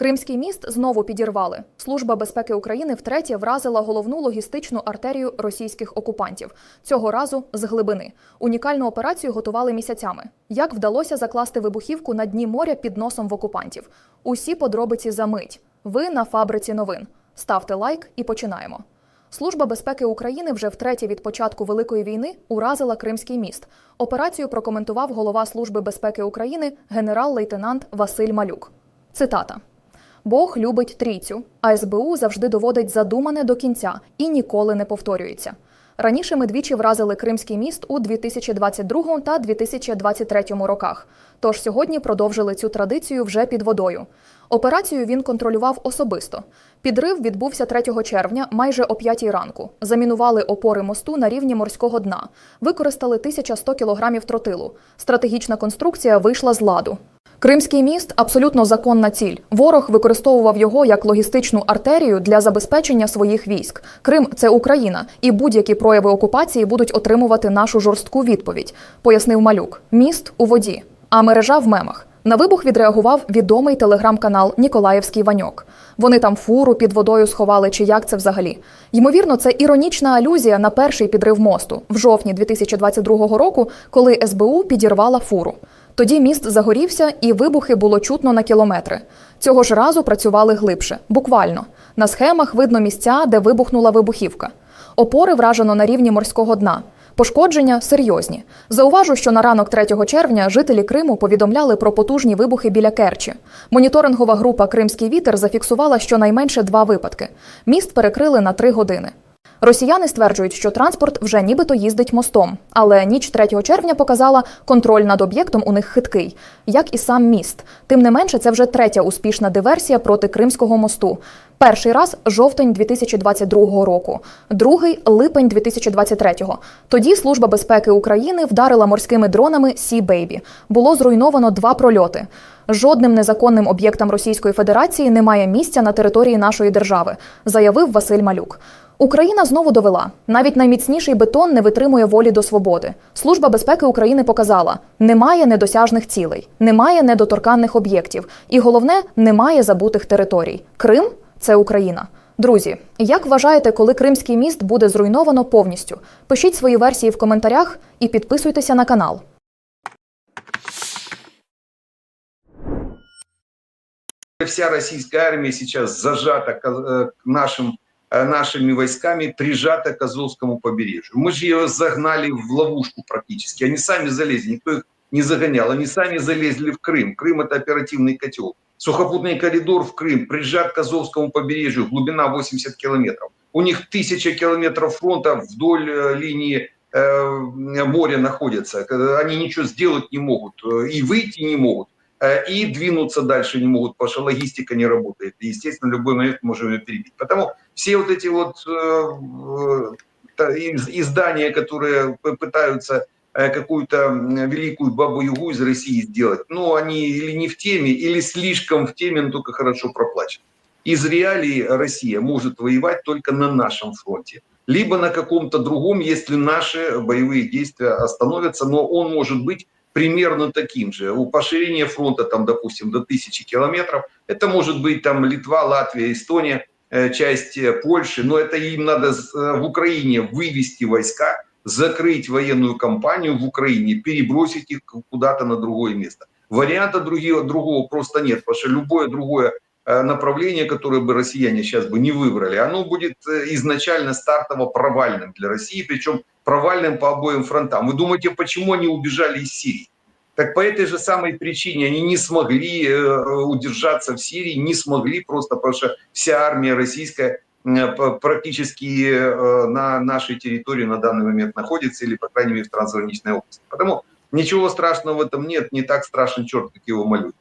Кримський міст знову підірвали. Служба безпеки України втретє вразила головну логістичну артерію російських окупантів. Цього разу з глибини. Унікальну операцію готували місяцями. Як вдалося закласти вибухівку на дні моря під носом в окупантів? Усі подробиці за мить. Ви на фабриці новин. Ставте лайк і починаємо. Служба безпеки України вже втретє від початку Великої війни уразила Кримський міст. Операцію прокоментував голова Служби безпеки України генерал-лейтенант Василь Малюк. Цитата. Бог любить трійцю, а СБУ завжди доводить задумане до кінця і ніколи не повторюється. Раніше ми двічі вразили Кримський міст у 2022 та 2023 роках. Тож сьогодні продовжили цю традицію вже під водою. Операцію він контролював особисто. Підрив відбувся 3 червня, майже о 5 ранку. Замінували опори мосту на рівні морського дна. Використали 1100 кілограмів тротилу. Стратегічна конструкція вийшла з ладу. Кримський міст абсолютно законна ціль. Ворог використовував його як логістичну артерію для забезпечення своїх військ. Крим це Україна, і будь-які прояви окупації будуть отримувати нашу жорстку відповідь, пояснив Малюк. Міст у воді, а мережа в мемах. На вибух відреагував відомий телеграм-канал Ніколаївський Ваньок. Вони там фуру під водою сховали, чи як це взагалі. Ймовірно, це іронічна алюзія на перший підрив мосту в жовтні 2022 року, коли СБУ підірвала фуру. Тоді міст загорівся, і вибухи було чутно на кілометри. Цього ж разу працювали глибше, буквально. На схемах видно місця, де вибухнула вибухівка. Опори вражено на рівні морського дна. Пошкодження серйозні. Зауважу, що на ранок 3 червня жителі Криму повідомляли про потужні вибухи біля Керчі. Моніторингова група Кримський вітер зафіксувала щонайменше два випадки. Міст перекрили на три години. Росіяни стверджують, що транспорт вже нібито їздить мостом, але ніч 3 червня показала, контроль над об'єктом у них хиткий, як і сам міст. Тим не менше, це вже третя успішна диверсія проти Кримського мосту. Перший раз жовтень 2022 року, другий липень 2023. Тоді Служба безпеки України вдарила морськими дронами Сі Бейбі. Було зруйновано два прольоти. Жодним незаконним об'єктам Російської Федерації немає місця на території нашої держави, заявив Василь Малюк. Україна знову довела: навіть найміцніший бетон не витримує волі до свободи. Служба безпеки України показала: немає недосяжних цілей, немає недоторканних об'єктів, і головне, немає забутих територій. Крим це Україна. Друзі, як вважаєте, коли Кримський міст буде зруйновано повністю? Пишіть свої версії в коментарях і підписуйтеся на канал. Вся российская армия сейчас зажата к- э, нашим, нашими войсками, прижата к Азовскому побережью. Мы же ее загнали в ловушку практически. Они сами залезли, никто их не загонял. Они сами залезли в Крым. Крым – это оперативный котел. Сухопутный коридор в Крым прижат к Азовскому побережью, глубина 80 километров. У них тысяча километров фронта вдоль э, линии э, моря находятся. Э, Они ничего сделать не могут э, и выйти не могут э, и двинуться дальше не могут, потому что логистика не работает. И, естественно, любой момент можем ее перебить. Потому все вот эти вот э, э, издания, которые пытаются э, какую-то великую бабу-ягу из России сделать, ну, они или не в теме, или слишком в теме, но только хорошо проплачены. Из реалий Россия может воевать только на нашем фронте. Либо на каком-то другом, если наши боевые действия остановятся, но он может быть примерно таким же. У поширения фронта, там, допустим, до тысячи километров, это может быть там Литва, Латвия, Эстония, э, часть э, Польши, но это им надо с- э, в Украине вывести войска, закрыть военную кампанию в Украине, перебросить их к- куда-то на другое место. Варианта другого, другого просто нет, потому что любое другое э, направление, которое бы россияне сейчас бы не выбрали, оно будет э, изначально стартово провальным для России, причем провальным по обоим фронтам. Вы думаете, почему они убежали из Сирии? Так по этой же самой причине они не смогли э, удержаться в Сирии, не смогли просто, потому что вся армия российская э, практически э, на нашей территории на данный момент находится, или, по крайней мере, в трансграничной области. Потому ничего страшного в этом нет, не так страшен черт, как его малюют.